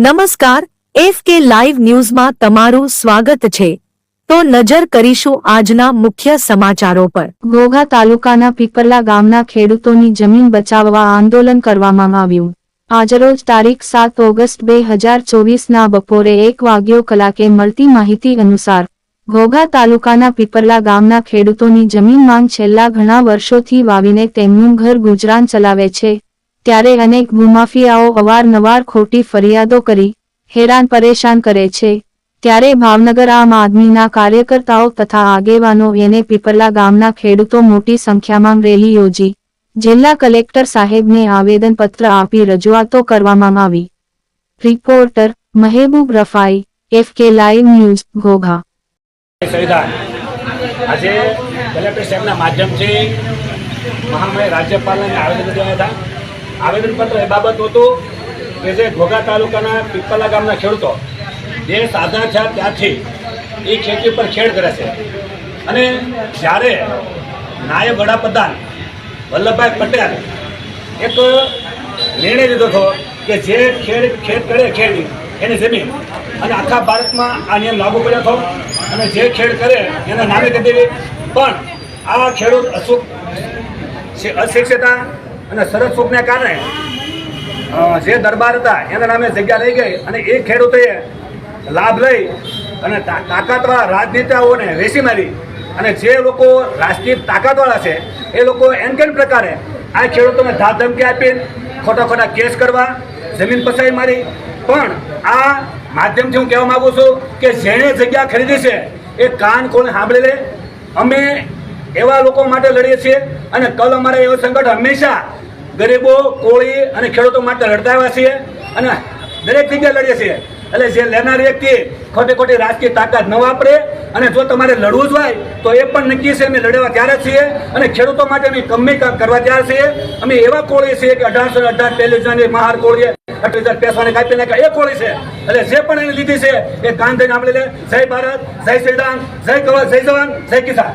નમસ્કાર, F K live ન્યૂઝમાં તમારું સ્વાગત છે. તો નજર કરીશું આજના મુખ્ય સમાચારો પર. ઘોઘા તાલુકાના પીપરલા ગામના ખેડૂતોની જમીન બચાવવા આંદોલન કરવામાં આવ્યું. આજરોજ તારીખ સાત ઓગસ્ટ બે હજાર ચોવીસના બપોરે એક વાગ્યો કલાકે મળતી માહિતી અનુસાર, ઘોઘા તાલુકાના પીપરલા ગામના ખેડૂતોની જમીન માંગ છેલ્લા ઘણા વર્ષોથી વાવીને તેમનું ઘર ગુજરાન ચલાવે છે. ત્યારે અનેક ભૂમાફિયાઓ અવારનવાર ખોટી ફરિયાદો કરી, હેરાન પરેશાન કરે છે. ત્યારે ભાવનગર આમ આદમીના કાર્યકર્તાઓ તથા આગેવાનો એને પીપરલા ગામના ખેડૂતો મોટી સંખ્યામાં રેલી યોજી. જિલ્લા કલેક્ટર સાહેબને આવેદનપત્ર આપી રજૂઆતો કરવામાં આવી. Reporter Mehboob Rafai, F K live news, Ghogha. આજે કલેક્ટર સાહેબના માધ્યમથી મહામય રાજ્યપાલને આવેદન કર્યા હતા. આવેદનપત્ર એ બાબત હતું કે જે ઘોઘા તાલુકાના પીપલા ગામના ખેડૂતો જે સાધા છે, ત્યાંથી એ ખેતી પર ખેડ કરે છે. અને જ્યારે નાયબ વડાપ્રધાન વલ્લભભાઈ પટેલ એક નિર્ણય લીધો હતો કે જે ખેડ ખેડ કરે ખેડ એની જમીન અને આખા ભારતમાં આ નિયમ લાગુ કર્યો હતો અને જે ખેડ કરે એના નામે કરી દેવી પણ આ ખેડૂત અસુખ અશિક્ષિતા અને સરસ સુખને કારણે જે દરબાર હતા, એના નામે જગ્યા લઈ ગઈ અને એ ખેડૂતોએ લાભ લઈ અને તાકાતવાળા રાજનેતાઓને વેસી મારી. અને જે લોકો રાજકીય તાકાતવાળા છે, એ લોકો એમ કેમ પ્રકારે આ ખેડૂતોને ધાધમકી આપી ખોટા ખોટા કેસ કરવા, જમીન પસાઈ મારી? પણ આ માધ્યમથી હું કહેવા માગું છું કે જેણે જગ્યા ખરીદી છે, એ કાન કોને સાંભળી લે. અમે એવા લોકો માટે લડીએ છીએ અને કલ અમારે એવો સંકટ હંમેશા ગરીબો, કોળી અને ખેડૂતો માટે લડતા છીએ અને દરેક જગ્યાએ લડીએ છીએ. એટલે જે લેનાર વ્યક્તિ ખોટી ખોટી રાજકીય તાકાત ન વાપરે અને જો તમારે લડવું જ હોય, તો એ પણ નક્કી છે અમે લડવા ત્યારે છીએ અને ખેડૂતો માટે અમે કમી કરવા ત્યારે છીએ. અમે એવા કોળી છીએ કે અઢારસો અઢાર ટેલિવિઝન મહાર કોળીએ અઠાવીસ હજાર પેસવાની કાપી નાખે એ કોળી છે. એટલે જે પણ એને લીધી છે, એ કાન થઈને આપણે જય ભારત, જય શ્રીરામ જય કવર જય જવાન, જય કિસાન.